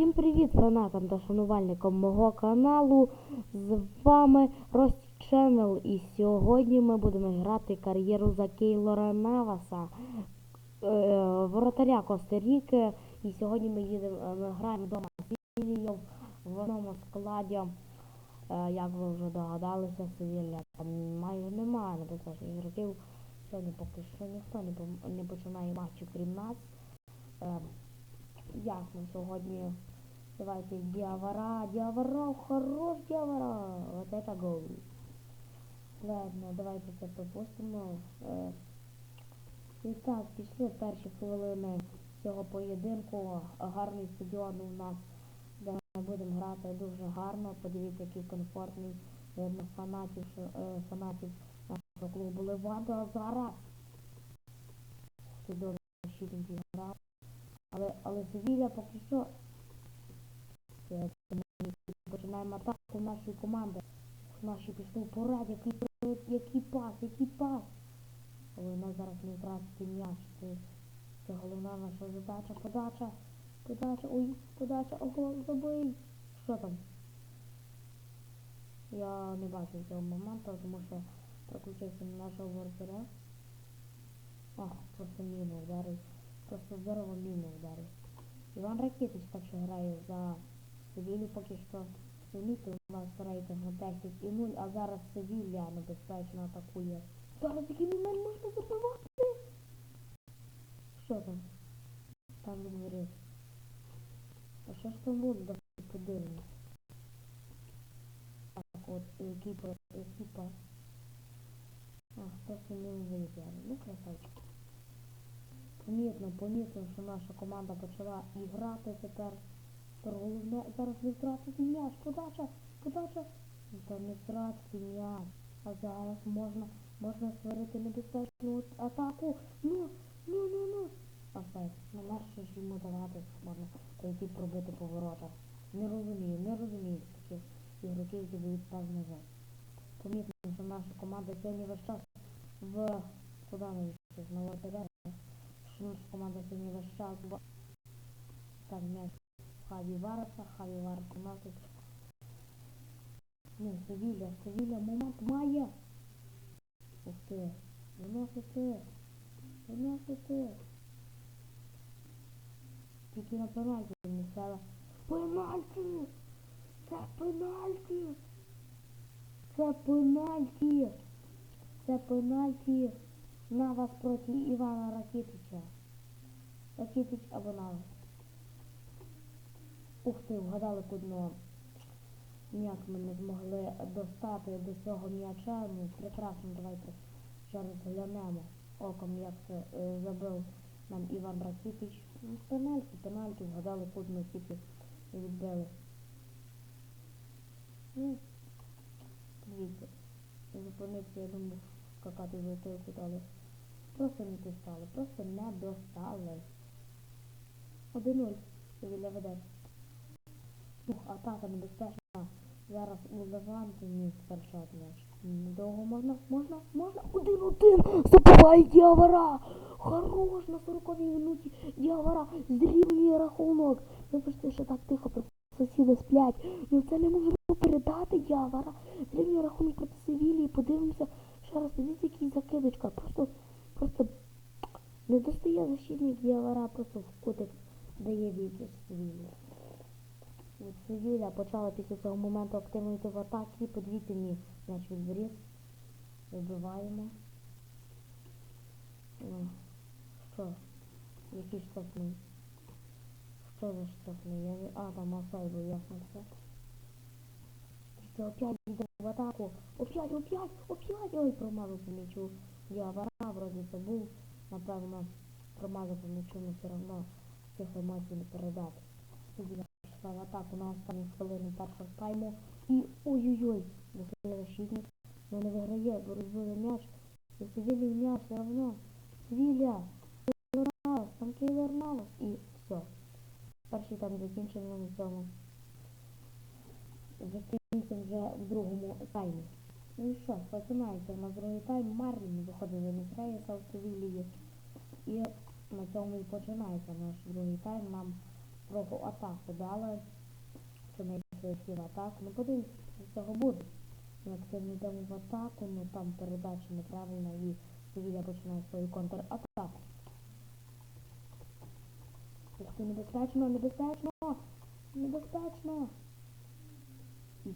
Всім привіт фанатам та шанувальникам мого каналу. З вами Рості Channel і сьогодні ми будемо грати кар'єру за Кейлора Наваса, е, воротаря Коста-Ріки. І сьогодні ми їдемо, е, ми граємо вдома з Севільєю в одному складі. Е, як ви вже догадалися, Севілля там майже немає небезпечних ігроків. Сьогодні поки що ніхто не, пом- не починає матчі, крім нас. Ясно, сьогодні давайте Диавара, Диавара, хорош Диавара, вот это гол. Ладно, давайте це пропустимо. І так, пішли перші хвилини цього поєдинку. Гарний стадіон у нас, де ми будемо грати дуже гарно. Подивіться, який комфортний видно фанатів, е, фанатів нашого клубу Леванто. А зараз чудово щитенький грав. Але, але Севілля поки що починаємо атаку нашої команди. Наші пішли вперед, який, який пас, який пас. Нас зараз не втратити м'яч. Це, це головна наша задача. Подача, подача, ой, подача, ого, забий. Що там? Я не бачу цього моменту, тому що проключився на нашого воротаря. А, просто міну вдарив. Просто здорово міну вдарив. Іван Ракітич так що грає за Севілю поки що. Замітьте, у нас рейтинг на 10 і 0, а зараз Севілля небезпечно атакує. Зараз який момент можна забивати? Що там? Там виріс. А що ж там буде? Давайте подивимось. Так, от, який пас. А, просто не виїжджали. Ну, красавчик. Помітно, помітно, що наша команда почала і грати тепер. Головне зараз не втратити м'яч. Подача, подача. Та не втратити м'яч. А зараз можна, можна створити небезпечну атаку. Ну, ну, ну, ну. Все, ну нащо ж йому давати можна прийти пробити по воротах. Не розумію, не розумію таких ігроків, які дають пас назад. Помітно, що наша команда сьогодні весь час в куди ми йшли? На лотерею. Що наша команда сьогодні весь час в так, м'яч Хаві Вареса, Хаві Варес носить. Ну, Севілля, Севілля момент має. Ух ти, виносити, виносити. Тільки на пенальті не стало. Пенальті! Це пенальті! Це пенальті! Це пенальті на вас проти Івана Ракітича. Ракітич або. Ух ти, вгадали кудно. Ніяк ми не змогли достати до цього м'яча. Ну, прекрасно, давайте ще раз глянемо оком, як це е, забив нам Іван Ракітич. Ну, пенальті, пенальті, вгадали кудно тільки відбили. Ну, дивіться, зупинився, я думав, скакати в той кут, але просто не достали, просто не достали. 1-0, Севілля веде. Ух, атака небезпечна. Зараз у Леванти міг першати м'яч. Довго можна? Можна? Можна? Один-один! Забиває Діавара! Хорош на 40-й минуті Діавара зрівнює рахунок. Вибачте, що так тихо про сусіди сплять. Ну це не можемо передати Діавара. Зрівнює рахунок проти Севілії. Подивимося ще раз. Дивіться, який закидочка. Просто, просто не достає защитник Діавара, просто в кутик дає відповідь Севілії. От Почала після цього моменту активно йти в атаки. Подивіться мені, м'яч відберіг. Вибиваємо. Що? Який штрафний? Що за штрафний? Я. А, там офсайд ясно все. Що опять йде в атаку. Опять, опять, опять. Ой, промазав по м'ячу. Діавара, вроді це був. Напевно, промазав по м'ячу, але все одно цих емоцій не передати. В атаку на останній хвилині першого тайму. І ой-ой-ой, защитник. Но не виграє, бо розбили м'яч. І Севілі м'яч все одно. Севілля, Кейлор там Кейлор Навас. І все. Перший тайм закінчено на цьому. Закінчимо вже в другому таймі. Ну і що, починається на другий тайм. Марлін виходить замість Рейса в Севілії. І на цьому і починається наш другий тайм. Нам трохи атаку дали. Що ми в атаку. Ну подивимося, що з цього буде. Ну, це ми йдемо в атаку, ну там передача неправильна і Севілля починає свою контратаку. Ти, небезпечно, небезпечно! Небезпечно! І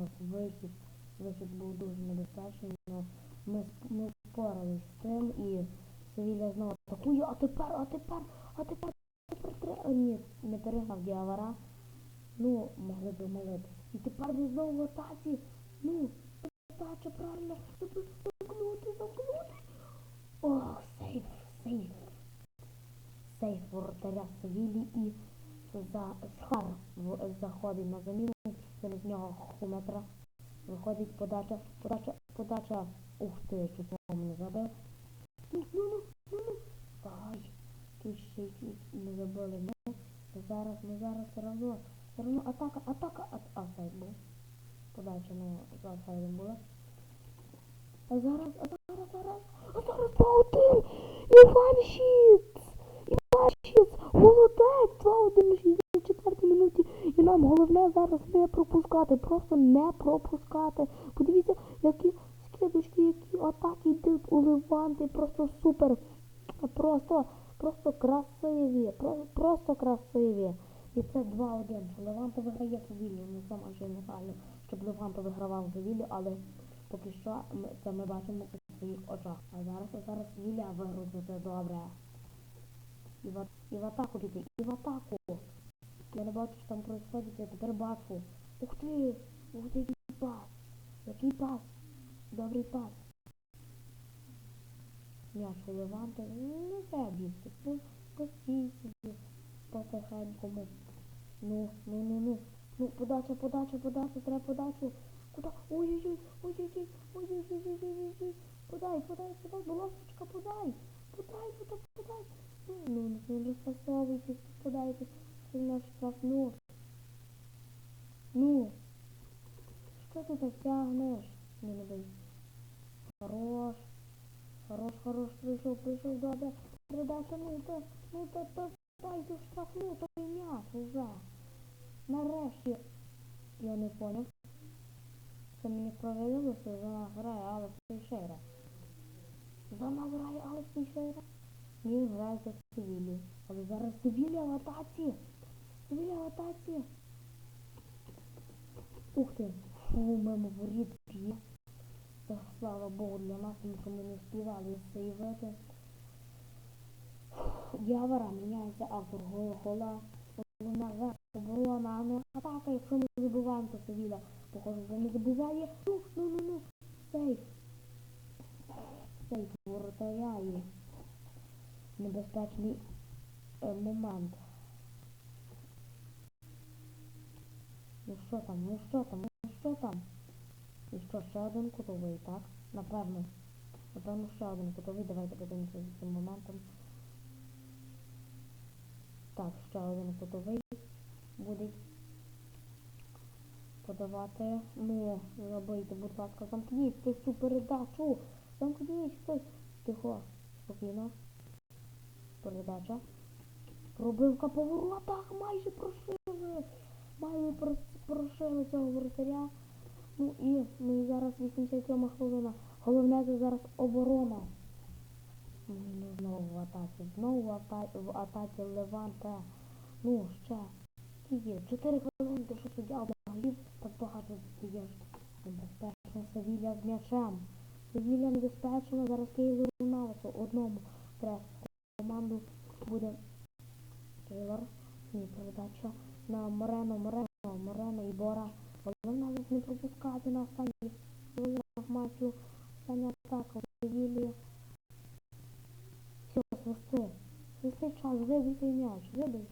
нас вихід. Вихід був дуже небезпечний, але ми, сп- ми впорались з цим і Севілля знову атакує, а тепер, а тепер, а тепер, треба. Ні, не перегнав Діавара. Ну, могли б молитись. І тепер він знову в атаці. Ну, передача правильно. Замкнути, замкнути. Ох, сейф, сейф. Сейф воротаря Севілі і за Схар заходить на заміну. Через нього Хуметра. Виходить подача, подача, подача. Ух ти, чуть не забив. Ну, ну, ну. Чуть не забили. Ну, зараз, ну зараз все одно. Все одно атака, атака, а, а сайт був. Подача, ну, за сайдом була. А зараз, а зараз, зараз, а зараз 2-1! Іван Щіц! Іван Щіц! Молодець! 2-1 на 64 минуті. І нам головне зараз не пропускати, просто не пропускати. Подивіться, які скидочки, які атаки йдуть у Леванти, просто супер. Просто, просто красиві, просто красиві. І це 2-1. Що Леванта виграє Севілью. Ну це майже нереально, щоб Леванта вигравав Севілью, але поки що ми, це ми бачимо у своїх очах. А зараз, зараз Севілля вигрузити добре. І в, і в атаку піти, і в атаку. Я не бачу, що там происходить, я тепер бачу. Ух ти! Ух ти, який пас! Який пас! Добрий пас. М'яч у Леванти. Не треба бігти. Ну, постій собі. Потихенькому. Ну, ну, ну, ну. Ну, подача, подача, подача, треба подачу. Куда? Ой-ой-ой, ой-ой-ой, ой-ой-ой-ой-ой-ой. Подай, подай, подай, будь подай. Подай, подай, подай. Ну, ну, ну, не розпасовуйтесь, подайте. Це наш штраф, ну. Ну. Що ти так тягнеш? Не, не. Хорош. Хорош, хорош, прийшов, прийшов, добре. Передача, ну то, ну то, то, дай ту штрафну, той м'яч уже. Нарешті. Я не поняв. Це мені провалилося, за нас грає Алекс Тейшейра. За грає Алекс Тейшейра. Він грає за Севілію. Але зараз Севілія в атаці. Севілія в атаці. Ух ти. Фу, мимо воріт б'є. Та слава Богу для нас, ми не співали сейвити. Явора міняється автор го- гола. Вона оборона, а атака, якщо ми забуваємо, то Севіля, похоже, вже не забуває. Ну, ну, ну, ну. Сейф. Сейф воротаря і небезпечний е, момент. Ну що там, ну що там, ну що там? І що, ще один кутовий, так? Напевно. Напевно, ще один кутовий. Давайте подивимося за цим моментом. Так, ще один кутовий буде подавати. Ну, забийте, будь ласка, замкніть хтось цю передачу. Замкніть хтось. Тихо, спокійно. Передача. Пробивка по воротах, майже прошили. Майже прошили цього воротаря. Ну і, і зараз 87 хвилина. Головне це зараз оборона. Ну, знову в атаці. Знову в, ата... в атаці Леванте. Ну, ще. Скільки? 4 хвилини, ти що суддя обмаглів, так багато даєш. Небезпечно Севілля з м'ячем. Севілля небезпечно, зараз Кейлору Навасу одному треба команду буде Кейлор. Ні, передача на Морено, Морено, Морено і Бора. Головне нас не пропускати на останній хвилинах матчу. Остання атака у Севілі. Все, свисти. Свисти час, вибий той м'яч, вибий.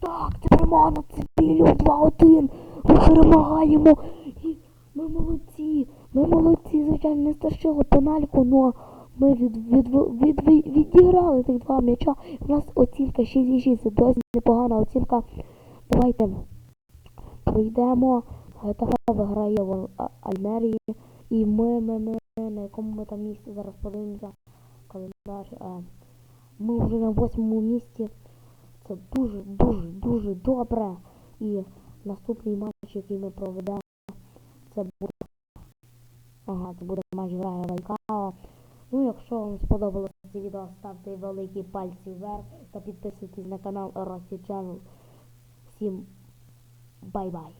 Так, перемога над Севілью 2-1. Ми перемагаємо. І ми молодці. Ми молодці, звичайно, не стащили пенальку, але ми від, від, від, від, відіграли тих два м'яча. У нас оцінка 6,6, це досить непогана оцінка. Давайте пройдемо. Гетафе виграє в Альмерії. І ми, ми, ми, на якому ми там місці зараз подивимося. Календар. Е, Ми вже на восьмому місці. Це дуже, дуже, добре. І наступний матч, який ми проведемо, це буде. Ага, це буде матч грає Вайкао. Ну, якщо вам сподобалося це відео, ставте великі пальці вверх та підписуйтесь на канал Рості Channel. Всім Bye bye.